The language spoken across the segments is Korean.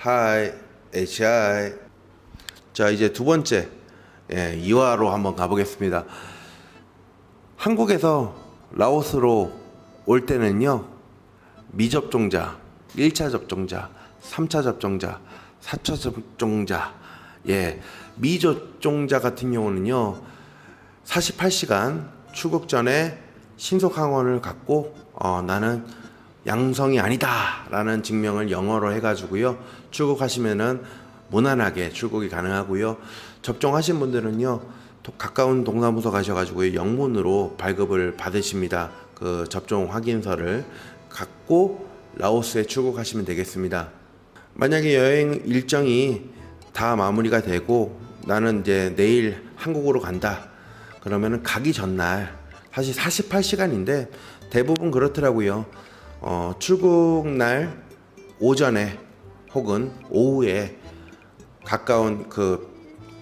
하이 HI 자 이제 두 번째. 예, 2화로 한번 가보겠습니다. 한국에서 라오스로 올 때는요 미접종자 1차 접종자 3차 접종자 4차 접종자 예 미접종자 같은 경우는요 48시간 출국 전에 신속 항원을 갖고 어, 나는 양성이 아니다라는 증명을 영어로 해가지고요. 출국하시면은 무난하게 출국이 가능하고요. 접종하신 분들은요 또 가까운 동사무소 가셔가지고 영문으로 발급을 받으십니다. 그 접종 확인서를. 갖고 라오스에 출국하시면 되겠습니다. 만약에 여행 일정이 다 마무리가 되고 나는 이제 내일 한국으로 간다. 그러면은 가기 전날 사실 48시간인데 대부분 그렇더라고요. 어, 출국 날 오전에 혹은 오후에 가까운 그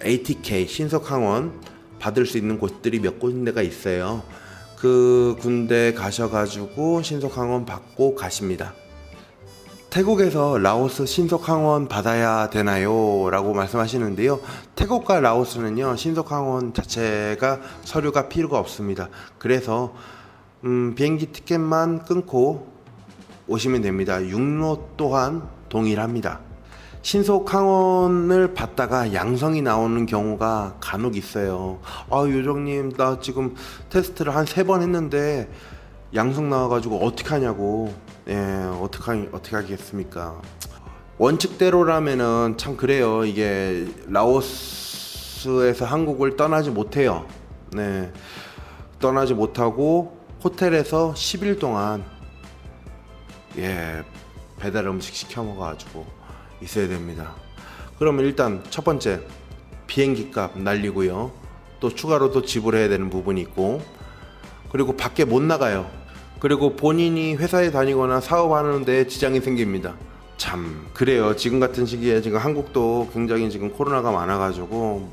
ATK 신속 항원 받을 수 있는 곳들이 몇 군데가 있어요. 그 군데 가셔가지고 신속 항원 받고 가십니다. 태국에서 라오스 신속 항원 받아야 되나요? 라고 말씀하시는데요. 태국과 라오스는요, 신속 항원 자체가 서류가 필요가 없습니다. 그래서, 음, 비행기 티켓만 끊고 오시면 됩니다. 육로 또한 동일합니다. 신속 항원을 받다가 양성이 나오는 경우가 간혹 있어요. 아, 요정님, 나 지금 테스트를 한 세 번 했는데 양성 나와가지고 어떻게 하냐고. 예, 어떻게 어떻게 하겠습니까? 원칙대로라면은 참 그래요. 이게 라오스에서 한국을 떠나지 못해요. 네, 떠나지 못하고 호텔에서 10일 동안 예 배달 음식 시켜 먹어가지고 있어야 됩니다. 그러면 일단 첫 번째 비행기 값 날리고요. 또 추가로 또 지불해야 되는 부분이 있고 그리고 밖에 못 나가요. 그리고 본인이 회사에 다니거나 사업하는데 지장이 생깁니다. 참 그래요. 지금 같은 시기에 지금 한국도 굉장히 지금 코로나가 많아가지고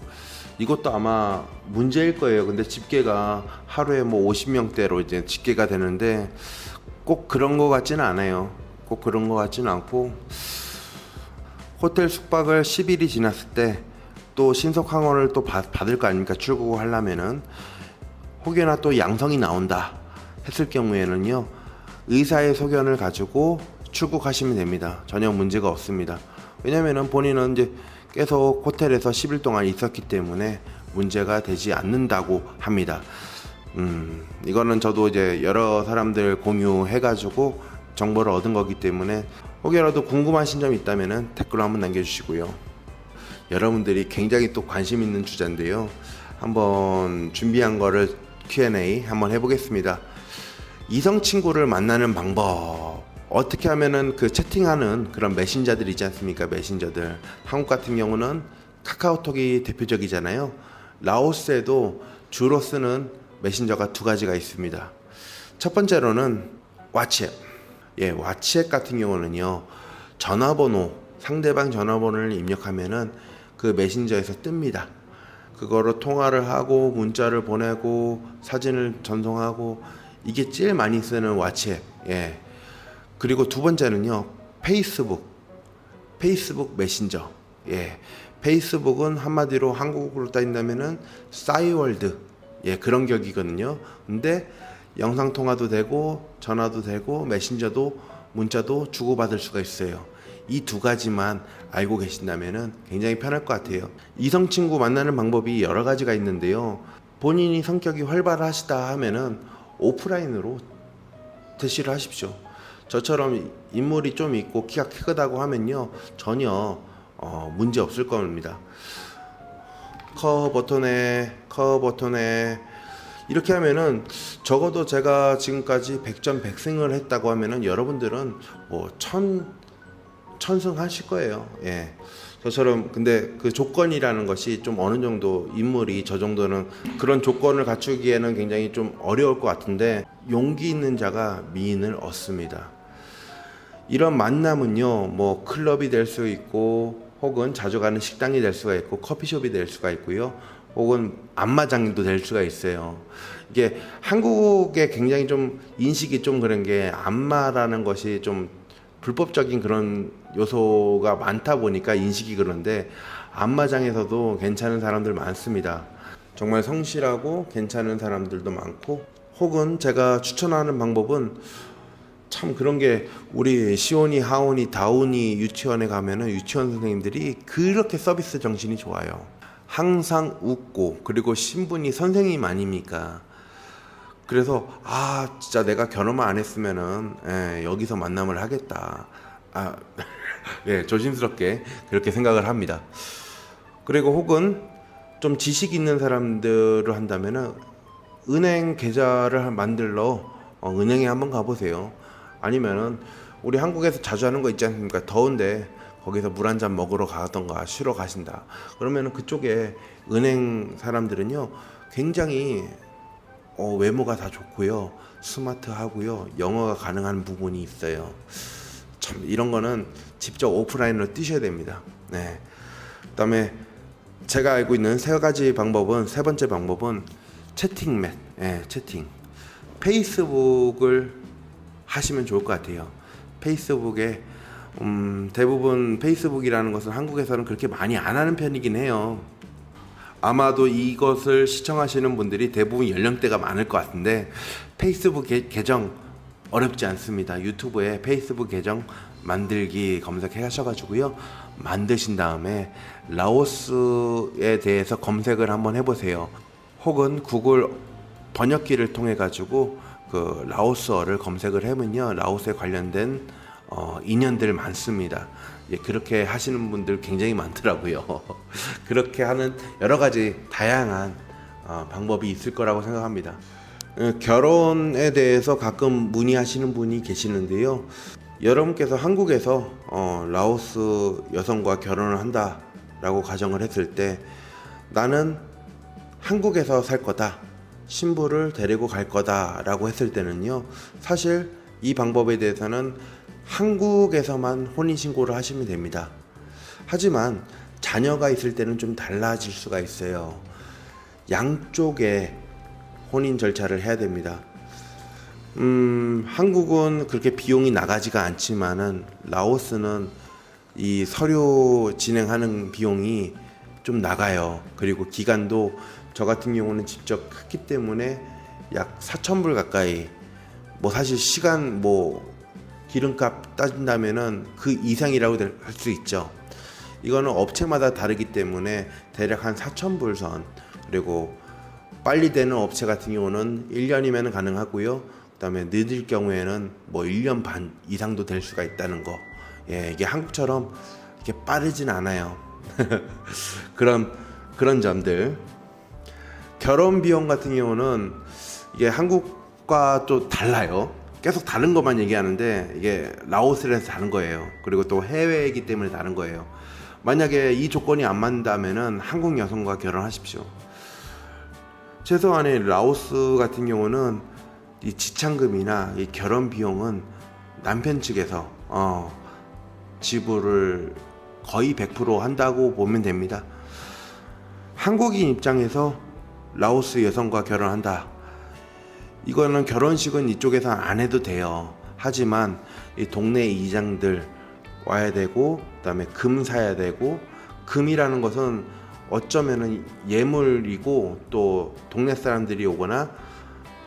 이것도 아마 문제일 거예요. 근데 집계가 하루에 뭐 50명대로 이제 집계가 되는데 꼭 그런 거 같지는 않아요. 꼭 그런 거 같지는 않고 호텔 숙박을 10일이 지났을 때 또 신속 항원을 또 받, 받을 거 아닙니까? 출국을 하려면은 혹여나 또 양성이 나온다 했을 경우에는요 의사의 소견을 가지고 출국하시면 됩니다. 전혀 문제가 없습니다. 왜냐면은 본인은 이제 계속 호텔에서 10일 동안 있었기 때문에 문제가 되지 않는다고 합니다. 음, 이거는 저도 이제 여러 사람들 공유해가지고 정보를 얻은 거기 때문에 혹여라도 궁금하신 점 있다면은 댓글로 한번 남겨주시고요. 여러분들이 굉장히 또 관심 있는 주제인데요. 한번 준비한 거를 Q&A 한번 해보겠습니다. 이성 친구를 만나는 방법 어떻게 하면은 그 채팅하는 그런 메신저들 있지 않습니까? 메신저들 한국 같은 경우는 카카오톡이 대표적이잖아요. 라오스에도 주로 쓰는 메신저가 두 가지가 있습니다. 첫 번째로는 왓츠앱. 예, 왓츠앱 같은 경우는요. 전화번호, 상대방 전화번호를 입력하면은 그 메신저에서 뜹니다. 그거로 통화를 하고 문자를 보내고 사진을 전송하고 이게 제일 많이 쓰는 왓츠앱. 예. 그리고 두 번째는요. 페이스북. 페이스북 메신저. 예. 페이스북은 한마디로 한국어로 따진다면은 싸이월드. 예, 그런 격이거든요. 근데 영상 통화도 되고 전화도 되고 메신저도 문자도 주고받을 수가 있어요. 이 두 가지만 알고 계신다면은 굉장히 편할 것 같아요. 이성 친구 만나는 방법이 여러 가지가 있는데요. 본인이 성격이 활발하시다 하면은 오프라인으로 대시를 하십시오. 저처럼 인물이 좀 있고 키가 크다고 하면요 전혀 어, 문제 없을 겁니다. 커 버튼에 커 버튼에 이렇게 하면은 적어도 제가 지금까지 100점 100승을 했다고 하면은 여러분들은 뭐 천 천승 하실 거예요. 예. 저처럼 근데 그 조건이라는 것이 좀 어느 정도 인물이 저 정도는 그런 조건을 갖추기에는 굉장히 좀 어려울 것 같은데 용기 있는 자가 미인을 얻습니다. 이런 만남은요, 뭐 클럽이 될 수 있고 혹은 자주 가는 식당이 될 수가 있고 커피숍이 될 수가 있고요. 혹은 안마장도 될 수가 있어요. 이게 한국에 굉장히 좀 인식이 좀 그런 게 안마라는 것이 좀 불법적인 그런 요소가 많다 보니까 인식이 그런데 안마장에서도 괜찮은 사람들 많습니다. 정말 성실하고 괜찮은 사람들도 많고 혹은 제가 추천하는 방법은 참 그런 게 우리 시온이 하온이 다운이 유치원에 가면은 유치원 선생님들이 그렇게 서비스 정신이 좋아요. 항상 웃고 그리고 신분이 선생님 아닙니까? 그래서 아 진짜 내가 결혼만 안 했으면은 예, 여기서 만남을 하겠다. 아, 예, 조심스럽게 그렇게 생각을 합니다. 그리고 혹은 좀 지식 있는 사람들을 한다면은 은행 계좌를 만들러 어, 은행에 한번 가보세요. 아니면은 우리 한국에서 자주 하는 거 있지 않습니까? 더운데 거기서 물 한 잔 먹으러 가던가 쉬러 가신다. 그러면은 그쪽에 은행 사람들은요 굉장히 어, 외모가 다 좋고요 스마트하고요 영어가 가능한 부분이 있어요. 참 이런 거는 직접 오프라인으로 뛰셔야 됩니다. 네. 그다음에 제가 알고 있는 세 가지 방법은 세 번째 방법은 채팅맨, 예, 채팅. 페이스북을 하시면 좋을 것 같아요. 페이스북에 음, 대부분 페이스북이라는 것은 한국에서는 그렇게 많이 안 하는 편이긴 해요. 아마도 이것을 시청하시는 분들이 대부분 연령대가 많을 것 같은데 페이스북 계, 계정 어렵지 않습니다. 유튜브에 페이스북 계정 만들기 검색해 하셔가지고요. 만드신 다음에 라오스에 대해서 검색을 한번 해보세요. 혹은 구글 번역기를 통해 가지고 그 라오스어를 검색을 해면요 라오스에 관련된 어, 인연들 많습니다. 예, 그렇게 하시는 분들 굉장히 많더라고요. 그렇게 하는 여러 가지 다양한 어, 방법이 있을 거라고 생각합니다. 어, 결혼에 대해서 가끔 문의하시는 분이 계시는데요. 여러분께서 한국에서 어, 라오스 여성과 결혼을 한다라고 가정을 했을 때 나는 한국에서 살 거다. 신부를 데리고 갈 거다라고 했을 때는요. 사실 이 방법에 대해서는 한국에서만 혼인신고를 하시면 됩니다. 하지만 자녀가 있을 때는 좀 달라질 수가 있어요. 양쪽에 혼인 절차를 해야 됩니다. 음, 한국은 그렇게 비용이 나가지가 않지만은 라오스는 이 서류 진행하는 비용이 좀 나가요. 그리고 기간도 저 같은 경우는 직접 했기 때문에 약 4천 불 가까이 뭐 사실 시간 뭐 기름값 따진다면은 그 이상이라고 할 수 있죠. 이거는 업체마다 다르기 때문에 대략 한 4천 불 선. 그리고 빨리 되는 업체 같은 경우는 1년이면 가능하고요. 그다음에 늦을 경우에는 뭐 1년 반 이상도 될 수가 있다는 거. 예, 이게 한국처럼 이렇게 빠르진 않아요. 그런 그런 점들. 결혼 비용 같은 경우는 이게 한국과 또 달라요. 계속 다른 것만 얘기하는데 이게 라오스에서 다른 거예요. 그리고 또 해외이기 때문에 다른 거예요. 만약에 이 조건이 안 맞다면은 한국 여성과 결혼하십시오. 최소한의 라오스 같은 경우는 이 지참금이나 이 결혼 비용은 남편 측에서 어, 지불을 거의 100% 한다고 보면 됩니다. 한국인 입장에서 라오스 여성과 결혼한다. 이거는 결혼식은 이쪽에서 안 해도 돼요. 하지만 이 동네 이장들 와야 되고 그다음에 금 사야 되고 금이라는 것은 어쩌면은 예물이고 또 동네 사람들이 오거나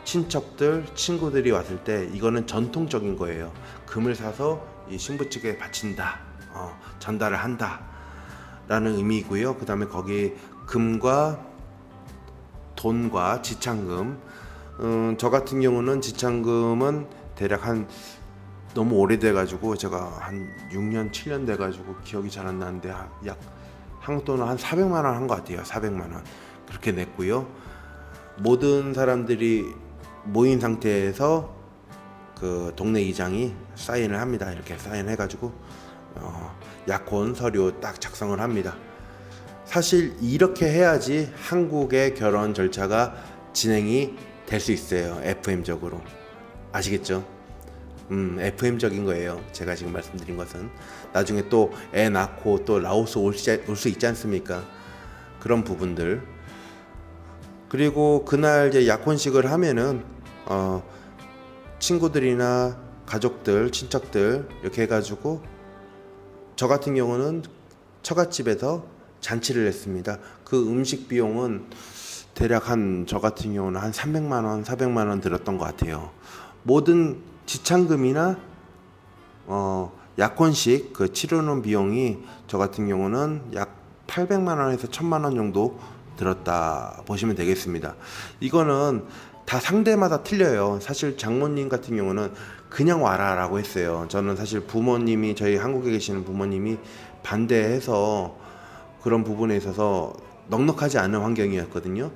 친척들, 친구들이 왔을 때 이거는 전통적인 거예요. 금을 사서 이 신부 측에 바친다, 어, 전달을 한다라는 의미이고요. 그 다음에 거기 금과 돈과 지창금, 음, 저 같은 경우는 지창금은 대략 한 너무 오래돼가지고 제가 한 6년, 7년 돼가지고 기억이 잘 안 나는데 약 한국 돈은 한 400만 원 한 것 같아요. 400만 원 그렇게 냈고요. 모든 사람들이 모인 상태에서 그 동네 이장이 사인을 합니다. 이렇게 사인해가지고 어, 약혼 서류 딱 작성을 합니다. 사실 이렇게 해야지 한국의 결혼 절차가 진행이 될 수 있어요. FM적으로 아시겠죠? 음, FM적인 거예요. 제가 지금 말씀드린 것은 나중에 또 애 낳고 또 라오스 올 수 있지 않습니까? 그런 부분들 그리고 그날 이제 약혼식을 하면은 어 친구들이나 가족들, 친척들 이렇게 해가지고 저 같은 경우는 처갓집에서 잔치를 했습니다. 그 음식 비용은 대략 한 저 같은 경우는 한 300만 원, 400만 원 들었던 것 같아요. 모든 지참금이나 어 약혼식 그 치르는 비용이 저 같은 경우는 약 800만 원에서 1000만 원 정도 들었다 보시면 되겠습니다. 이거는 다 상대마다 틀려요. 사실 장모님 같은 경우는 그냥 와라라고 했어요. 저는 사실 부모님이 저희 한국에 계시는 부모님이 반대해서 그런 부분에 있어서 넉넉하지 않은 환경이었거든요.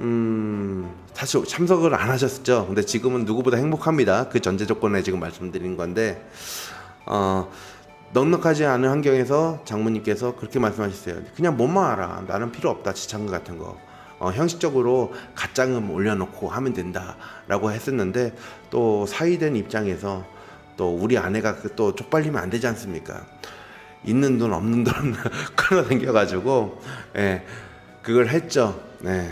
음, 사실 참석을 안 하셨죠. 근데 지금은 누구보다 행복합니다. 그 전제 조건에 지금 말씀드린 건데, 어, 넉넉하지 않은 환경에서 장모님께서 그렇게 말씀하셨어요. 그냥 몸만 알아. 나는 필요 없다. 지창금 같은 거. 어, 형식적으로 가짱금 올려놓고 하면 된다라고 했었는데 또 사위된 입장에서 또 우리 아내가 그또 쪽팔리면 안 되지 않습니까? 있는 돈 없는 돈 끌어당겨가지고 예, 그걸 했죠. 네.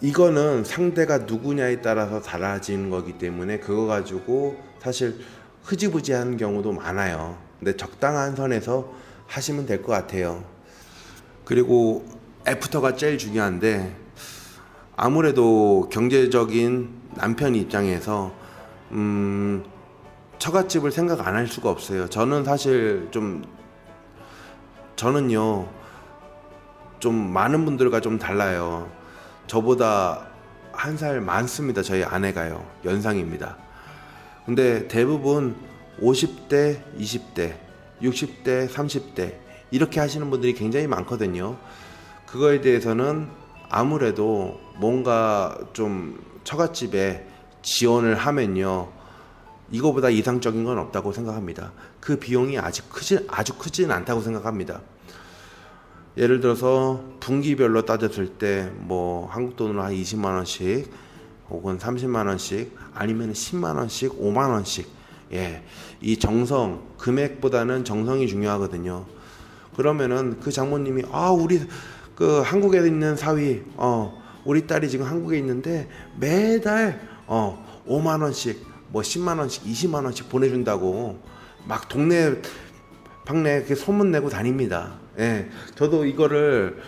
이거는 상대가 누구냐에 따라서 달라지는 거기 때문에 그거 가지고 사실 흐지부지한 경우도 많아요. 근데 적당한 선에서 하시면 될 것 같아요. 그리고 애프터가 제일 중요한데 아무래도 경제적인 남편 입장에서 음 처갓집을 생각 안 할 수가 없어요. 저는 사실 좀 저는요 좀 많은 분들과 좀 달라요. 저보다 한 살 많습니다. 저희 아내가요. 연상입니다. 근데 대부분 50대, 20대, 60대, 30대 이렇게 하시는 분들이 굉장히 많거든요. 그거에 대해서는 아무래도 뭔가 좀 처갓집에 지원을 하면요. 이거보다 이상적인 건 없다고 생각합니다. 그 비용이 아직 크지 아주 크지는 않다고 생각합니다. 예를 들어서 분기별로 따졌을 때 뭐 한국 돈으로 한 20만 원씩 혹은 30만 원씩 아니면 10만 원씩 5만 원씩 예. 이 정성 금액보다는 정성이 중요하거든요. 그러면은 그 장모님이 아 우리 그 한국에 있는 사위 어 우리 딸이 지금 한국에 있는데 매달 어 5만 원씩 뭐 10만 원씩 20만 원씩 보내준다고 막 동네 방네 이렇게 소문 내고 다닙니다. 예, 저도 이거를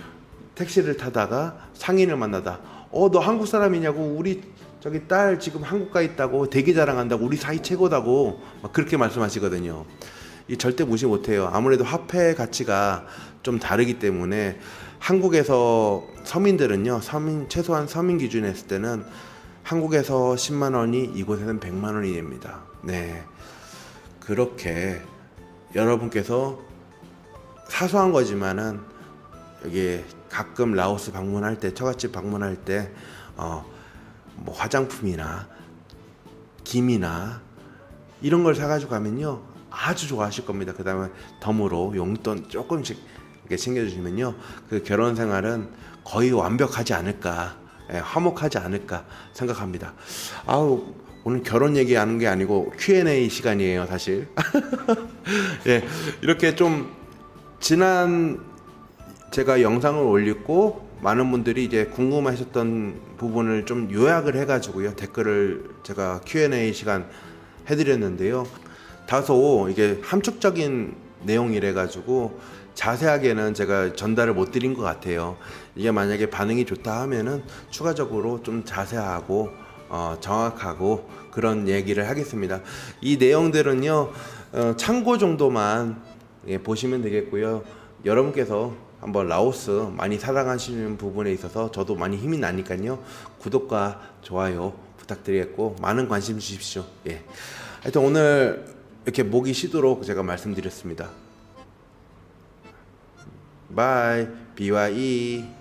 택시를 타다가 상인을 만나다 어 너 한국 사람이냐고 우리 저기 딸 지금 한국 가 있다고 대기 자랑한다고 우리 사이 최고다고 막 그렇게 말씀하시거든요. 이 절대 무시 못해요. 아무래도 화폐 가치가 좀 다르기 때문에 한국에서 서민들은요, 서민 최소한 서민 기준에 했을 때는 한국에서 10만 원이 이곳에는 100만 원이 됩니다. 네, 그렇게 여러분께서 사소한 거지만은 여기 가끔 라오스 방문할 때 처갓집 방문할 때 어, 뭐 화장품이나 김이나 이런 걸 사가지고 가면요 아주 좋아하실 겁니다. 그 다음에 덤으로 용돈 조금씩 이렇게 챙겨주시면요 그 결혼 생활은 거의 완벽하지 않을까 예, 화목하지 않을까 생각합니다. 아우 오늘 결혼 얘기하는 게 아니고 Q&A 시간이에요 사실. 예 이렇게 좀 지난 제가 영상을 올렸고 많은 분들이 이제 궁금하셨던 부분을 좀 요약을 해가지고요 댓글을 제가 Q&A 시간 해드렸는데요 다소 이게 함축적인 내용이래 가지고 자세하게는 제가 전달을 못 드린 것 같아요 이게 만약에 반응이 좋다 하면은 추가적으로 좀 자세하고 어, 정확하고 그런 얘기를 하겠습니다 이 내용들은요 어, 참고 정도만 예, 보시면 되겠고요 여러분께서 한번 라오스 많이 사랑하시는 부분에 있어서 저도 많이 힘이 나니까요. 구독과 좋아요 부탁드리겠고 많은 관심 주십시오. 예. 하여튼 오늘 이렇게 목이 쉬도록 제가 말씀드렸습니다. 바이. BYE.